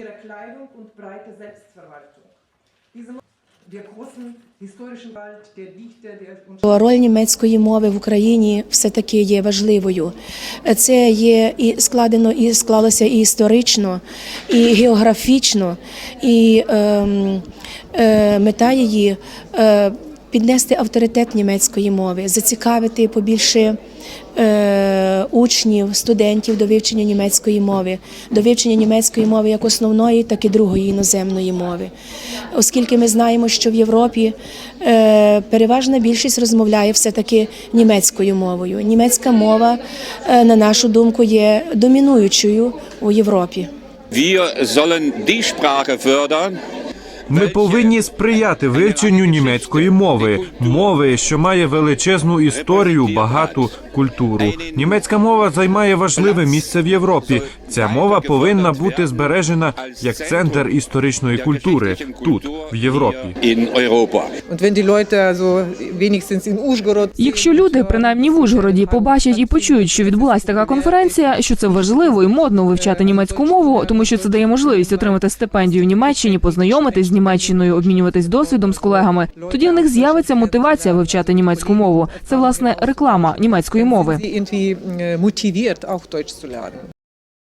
ihrer Kleidung und breite Selbstverwaltung. Diese der großen historischen Wald, der Dichter, der Роль німецької мови в Україні все таки є важливою. Це є і складено, і склалося і історично, і географічно, і ем, е, мета її е, піднести авторитет німецької мови, зацікавити побільше е, учнів, студентів до вивчення німецької мови, до вивчення німецької мови як основної, так і другої іноземної мови. Оскільки ми знаємо, що в Європі е, переважна більшість розмовляє все-таки німецькою мовою. Німецька мова, е, на нашу думку, є домінуючою у Європі. Wir sollen die Sprache fördern, Ми повинні сприяти вивченню німецької мови, мови, що має величезну історію, багату культуру. Німецька мова займає важливе місце в Європі. Ця мова повинна бути збережена як центр історичної культури тут, в Європі. Якщо люди, принаймні в Ужгороді, побачать і почують, що відбулася така конференція, що це важливо і модно вивчати німецьку мову, тому що це дає можливість отримати стипендію в Німеччині, познайомитись з Німеччиною, обмінюватись досвідом з колегами. Тоді в них з'явиться мотивація вивчати німецьку мову. Це власне реклама німецької мови.